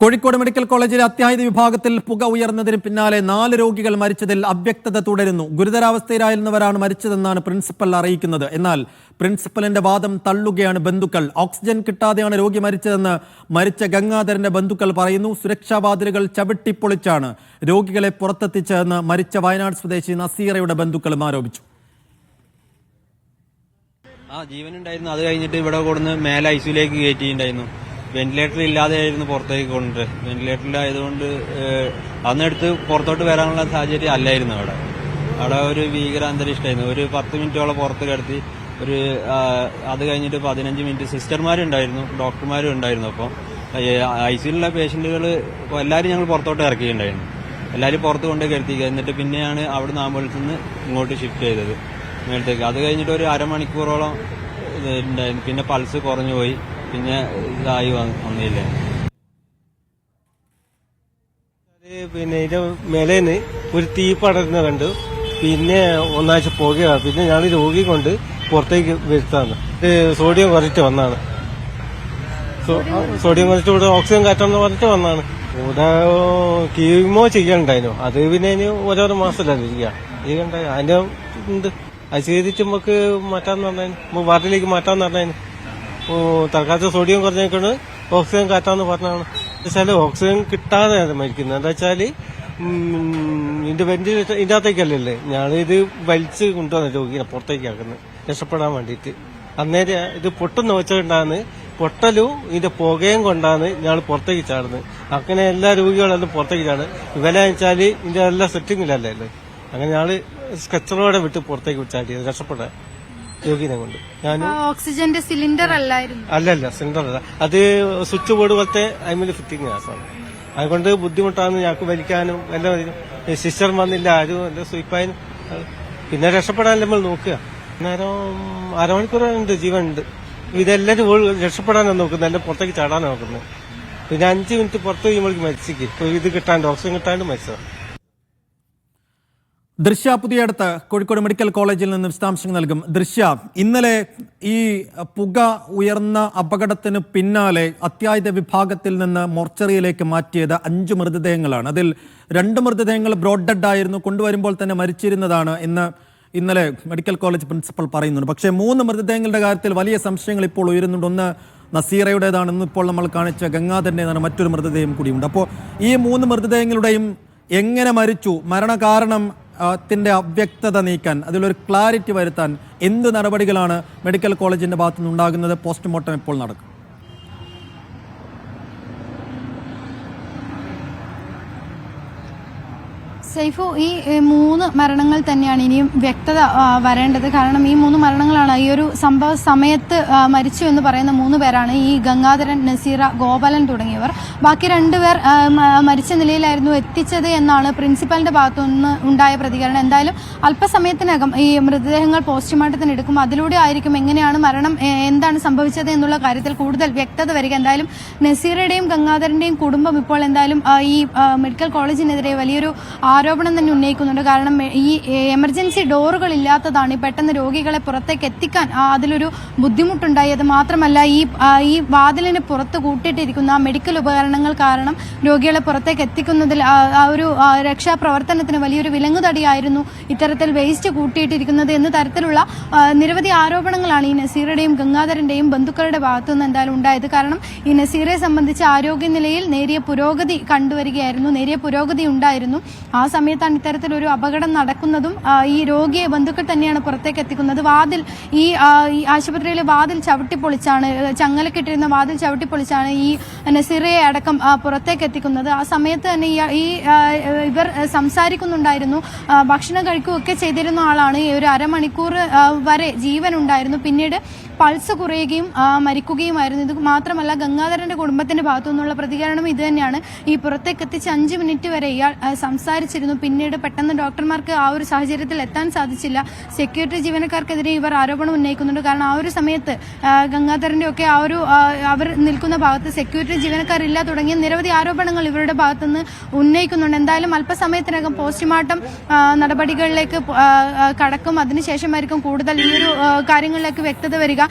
Kozhikode medical കോളേജിലെ അത്യാഹിത വിഭാഗത്തിൽ പുക ഉയർന്നതിന് പിന്നാലെ നാല് രോഗികൾ മരിച്ചതിൽ അവ്യക്തത തുടരുന്നു. ഗുരുതരാവസ്ഥയിലായിരുന്നവരാണ് മരിച്ചതെന്നാണ് പ്രിൻസിപ്പൽ അറിയിക്കുന്നത്. എന്നാൽ പ്രിൻസിപ്പലിന്റെ വാദം തള്ളുകയാണ് ബന്ധുക്കൾ. ഓക്സിജൻ കിട്ടാതെയാണ് രോഗി മരിച്ചതെന്ന് മരിച്ച ഗംഗാധരന്റെ ബന്ധുക്കൾ പറയുന്നു. സുരക്ഷാ വാതിലുകൾ ചവിട്ടിപ്പൊളിച്ചാണ് രോഗികളെ പുറത്തെത്തിച്ചതെന്ന് മരിച്ച വയനാട് സ്വദേശി നസീറയുടെ ബന്ധുക്കളും ആരോപിച്ചു. ആ ജീവനുണ്ടായിരുന്നു. അത് കഴിഞ്ഞിട്ട് ഇവിടെ കൊടുന്ന് മേലെ ഐസിയുലേക്ക് കയറ്റിയിട്ടുണ്ടായിരുന്നു. വെന്റിലേറ്റർ ഇല്ലാതെയായിരുന്നു പുറത്തേക്ക് കൊണ്ട്. വെന്റിലേറ്റർ ഇല്ലായതുകൊണ്ട് അന്നെടുത്ത് പുറത്തോട്ട് വരാനുള്ള സാഹചര്യം അല്ലായിരുന്നു അവിടെ. അവിടെ ഒരു ഭീകര അന്തരീക്ഷമായിരുന്നു. ഒരു പത്ത് മിനിറ്റോളം പുറത്ത് കിടത്തി ഒരു അത് കഴിഞ്ഞിട്ട് പതിനഞ്ച് മിനിറ്റ് സിസ്റ്റർമാരുണ്ടായിരുന്നു ഡോക്ടർമാരും ഉണ്ടായിരുന്നു അപ്പം. അപ്പോൾ സിയിലുള്ള പേഷ്യന്റുകൾ എല്ലാവരും ഞങ്ങൾ പുറത്തോട്ട് ഇറക്കിയിട്ടുണ്ടായിരുന്നു. എല്ലാവരും പുറത്ത് കൊണ്ട് കരുത്തിക്കുക എന്നിട്ട് പിന്നെയാണ് അവിടുന്ന് ആംബുലൻസിൽ നിന്ന് ഇങ്ങോട്ട് ഷിഫ്റ്റ് ചെയ്തത്. മേളത്തേക്ക് അത് കഴിഞ്ഞിട്ട് ഒരു അരമണിക്കൂറോളം ഉണ്ടായിരുന്നു പിന്നെ പൾസ് കുറഞ്ഞു പോയി. പിന്നെ ഇതായി വന്നില്ലേ? പിന്നെ ഇതിന്റെ മേലേന്ന് ഒരു തീ പടരുന്ന കണ്ടു. പിന്നെ ഒന്നാഴ്ച പുകയാ. പിന്നെ ഞാൻ രോഗി കൊണ്ട് പുറത്തേക്ക് വരുത്താണ് സോഡിയം കുറച്ചിട്ട് വന്നാണ്. സോഡിയം കുറച്ചിട്ട് ഇവിടെ ഓക്സിജൻ കയറ്റാന്ന് പറഞ്ഞിട്ട് വന്നാണ്. ഇവിടെ കീമോ ചെയ്യണ്ടായിരുന്നു. അത് പിന്നെ ഇനി ഓരോരോ മാസത്തിലാണ് ഇരിക്കുക കണ്ട അതിന്റെ ഉണ്ട് അത് ചെയ്തിട്ട് നമുക്ക് മാറ്റാന്ന് പറഞ്ഞു വാർഡിലേക്ക് മാറ്റാന്ന് പറഞ്ഞു തൽക്കാലത്ത് സോഡിയം കുറഞ്ഞേക്കാണ്. ഓക്സിജൻ കാറ്റാന്ന് പറഞ്ഞാണ്. വെച്ചാൽ ഓക്സിജൻ കിട്ടാതെ മരിക്കുന്നത്. എന്താ വെച്ചാൽ ഇതിന്റെ വെന്റിലേറ്റർ ഇതിന്റെ അകത്തേക്കല്ലേ ഞാനിത് വലിച്ച് കൊണ്ടുവന്ന രോഗിനെ പുറത്തേക്ക് ആക്കുന്നത് രക്ഷപ്പെടാൻ വേണ്ടിയിട്ട്. അന്നേരം ഇത് പൊട്ടുന്ന വെച്ചുകൊണ്ടാണ് പൊട്ടലും ഇതിന്റെ പുകയും കൊണ്ടാണ് ഞങ്ങൾ പുറത്തേക്ക് ചാടുന്നത്. അങ്ങനെ എല്ലാ രോഗികളും പുറത്തേക്ക് ചാടുന്നത്. ഇവരെ വെച്ചാൽ ഇതിന്റെ എല്ലാ സെറ്റിങ്ങിലല്ലേ അങ്ങനെ ഞങ്ങൾ സ്കച്ചറോടെ വിട്ട് പുറത്തേക്ക് ചാടിയത്. രക്ഷപ്പെടാൻ. രോഗിനെ കൊണ്ട്. ഞാൻ ഓക്സിജന്റെ സിലിണ്ടർ അല്ലായിരുന്നു. അല്ലല്ല സിലിണ്ടർ അല്ല. അത് സ്വിച്ച് ബോർഡ് പോലത്തെ അതിൽ ഫിറ്റിംഗ് ഗ്യാസാണ് അതുകൊണ്ട് ബുദ്ധിമുട്ടാണ് ഞങ്ങൾക്ക് വലിക്കാനും എല്ലാം സിസ്റ്റർ വന്നില്ല ആരും എല്ലാം സ്വീപ്പായും പിന്നെ രക്ഷപ്പെടാൻ നമ്മൾ നോക്കുക. അന്നേരം അരമണിക്കൂറുണ്ട് ജീവനുണ്ട്. ജീവൻ ഉണ്ട് ഇതെല്ലാവരും രക്ഷപ്പെടാനാണ് നോക്കുന്നത്. എല്ലാം പുറത്തേക്ക് ചാടാനാണ് നോക്കുന്നത്. പിന്നെ അഞ്ച് മിനിറ്റ് പുറത്ത് കഴിയുമ്പോഴേക്ക് മരിച്ചിക്ക് ഇത് കിട്ടാണ്ട് ഓക്സിജൻ കിട്ടാണ്ട് മരിച്ചതാണ് ദൃശ്യ പുതിയടത്ത് കോഴിക്കോട് മെഡിക്കൽ കോളേജിൽ നിന്ന് വിശദാംശങ്ങൾ നൽകും. ദൃശ്യ ഇന്നലെ ഈ പുക ഉയർന്ന അപകടത്തിന് പിന്നാലെ അത്യാഹിത വിഭാഗത്തിൽ നിന്ന് മോർച്ചറിയിലേക്ക് മാറ്റിയത് അഞ്ച് മൃതദേഹങ്ങളാണ്. അതിൽ രണ്ട് മൃതദേഹങ്ങൾ ബ്രോഡ് ഡെഡ് ആയിരുന്നു കൊണ്ടുവരുമ്പോൾ തന്നെ മരിച്ചിരുന്നതാണ് എന്ന് ഇന്നലെ മെഡിക്കൽ കോളേജ് പ്രിൻസിപ്പൽ പറയുന്നുണ്ട്. പക്ഷേ മൂന്ന് മൃതദേഹങ്ങളുടെ കാര്യത്തിൽ വലിയ സംശയങ്ങൾ ഇപ്പോൾ ഉയരുന്നുണ്ട്. ഒന്ന് നസീറയുടേതാണ് ഇന്ന് ഇപ്പോൾ നമ്മൾ കാണിച്ച ഗംഗാധരന്റെതാണ് മറ്റൊരു മൃതദേഹം കൂടിയുണ്ട്. അപ്പോൾ ഈ മൂന്ന് മൃതദേഹങ്ങളുടെയും എങ്ങനെ മരിച്ചു? മരണകാരണം ആ, ത്തിന്റെ അവ്യക്തത നീക്കാൻ അതിലൊരു ക്ലാരിറ്റി വരുത്താൻ എന്ത് നടപടികളാണ് മെഡിക്കൽ കോളേജിന്റെ ഭാഗത്തുനിന്ന് ഉണ്ടാകുന്നത് പോസ്റ്റ്മോർട്ടം എപ്പോൾ നടക്കും? സൈഫു ഈ മൂന്ന് മരണങ്ങൾ തന്നെയാണ് ഇനിയും വ്യക്തത വരേണ്ടത്. കാരണം ഈ മൂന്ന് മരണങ്ങളാണ് ഈ ഒരു സംഭവ സമയത്ത് മരിച്ചു എന്ന് പറയുന്ന മൂന്ന് പേരാണ് ഈ ഗംഗാധരൻ നസീറ ഗോപാലൻ തുടങ്ങിയവർ. ബാക്കി രണ്ടുപേർ ആ, മരിച്ച നിലയിലായിരുന്നു എത്തിച്ചത് എന്നാണ് പ്രിൻസിപ്പലിന്റെ ഭാഗത്തു നിന്ന് ഉണ്ടായ പ്രതികരണം. എന്തായാലും അല്പസമയത്തിനകം ഈ മൃതദേഹങ്ങൾ പോസ്റ്റ്മോർട്ടത്തിന് എടുക്കും അതിലൂടെ ആയിരിക്കും എങ്ങനെയാണ് മരണം എന്താണ് സംഭവിച്ചത് എന്നുള്ള കാര്യത്തിൽ കൂടുതൽ വ്യക്തത വരിക. എന്തായാലും നസീറയുടെയും ഗംഗാധരന്റെയും കുടുംബം ഇപ്പോൾ എന്തായാലും ഈ മെഡിക്കൽ കോളേജിനെതിരെ വലിയൊരു ആരോപണം തന്നെ ഉന്നയിക്കുന്നുണ്ട്. കാരണം ഈ എമർജൻസി ഡോറുകൾ ഇല്ലാത്തതാണ് പെട്ടെന്ന് രോഗികളെ പുറത്തേക്ക് എത്തിക്കാൻ അതിലൊരു ബുദ്ധിമുട്ടുണ്ടായി. അത് മാത്രമല്ല ഈ ഈ വാതിലിന് പുറത്ത് കൂട്ടിയിട്ടിരിക്കുന്ന മെഡിക്കൽ ഉപകരണങ്ങൾ കാരണം രോഗികളെ പുറത്തേക്ക് എത്തിക്കുന്നതിൽ ആ ഒരു രക്ഷാപ്രവർത്തനത്തിന് വലിയൊരു വിലങ്ങുതടിയായിരുന്നു ഇത്തരത്തിൽ വേസ്റ്റ് കൂട്ടിയിട്ടിരിക്കുന്നത് എന്ന തരത്തിലുള്ള നിരവധി ആരോപണങ്ങളാണ് ഈ നസീറുടെയും ഗംഗാധരന്റെയും ബന്ധുക്കളുടെ ഭാഗത്തുനിന്ന് എന്തായാലും ഉണ്ടായത്. കാരണം ഈ നസീറെ സംബന്ധിച്ച് ആരോഗ്യനിലയിൽ നേരിയ പുരോഗതി കണ്ടുവരികയായിരുന്നു. നേരിയ പുരോഗതി ഉണ്ടായിരുന്നു. ആ സമയത്താണ് ഇത്തരത്തിലൊരു അപകടം നടക്കുന്നതും ഈ രോഗിയെ ബന്ധുക്കൾ തന്നെയാണ് പുറത്തേക്ക് എത്തിക്കുന്നത്. വാതിൽ ഈ ആശുപത്രിയിലെ വാതിൽ ചവിട്ടിപ്പൊളിച്ചാണ് ചങ്ങലക്കിട്ടിരുന്ന വാതിൽ ചവിട്ടിപ്പൊളിച്ചാണ് ഈ നസീറയെ അടക്കം പുറത്തേക്ക് എത്തിക്കുന്നത്. ആ സമയത്ത് തന്നെ ഈ- ഇവർ സംസാരിക്കുന്നുണ്ടായിരുന്നു. ഭക്ഷണം കഴിക്കുകയൊക്കെ ചെയ്തിരുന്ന ആളാണ്. ഒരു അരമണിക്കൂർ വരെ ജീവൻ ഉണ്ടായിരുന്നു പിന്നീട് പൾസ് കുറയുകയും മരിക്കുകയുമായിരുന്നു. ഇത് മാത്രമല്ല ഗംഗാധരന്റെ കുടുംബത്തിന്റെ ഭാഗത്തു നിന്നുള്ള പ്രതികരണം ഇത് തന്നെയാണ്. ഈ പുറത്തേക്ക് എത്തിച്ച് അഞ്ച് മിനിറ്റ് വരെ ഇയാൾ ആ, സംസാരിച്ചിരുന്നു പിന്നീട് പെട്ടെന്ന് ഡോക്ടർമാർക്ക് ആ ഒരു സാഹചര്യത്തിൽ എത്താൻ സാധിച്ചില്ല. സെക്യൂരിറ്റി ജീവനക്കാർക്കെതിരെ ഇവർ ആരോപണം ഉന്നയിക്കുന്നുണ്ട്. കാരണം ആ ഒരു സമയത്ത് ഗംഗാധരന്റെ ഒക്കെ ആ ഒരു അവർ നിൽക്കുന്ന ഭാഗത്ത് സെക്യൂരിറ്റി ജീവനക്കാരില്ല തുടങ്ങിയ നിരവധി ആരോപണങ്ങൾ ഇവരുടെ ഭാഗത്തുനിന്ന് ഉന്നയിക്കുന്നുണ്ട്. എന്തായാലും അല്പസമയത്തിനകം പോസ്റ്റ്മോർട്ടം നടപടികളിലേക്ക് കടക്കും. അതിനുശേഷമായിരിക്കും കൂടുതൽ ഈ ഒരു കാര്യങ്ങളിലേക്ക് വ്യക്തത വരിക.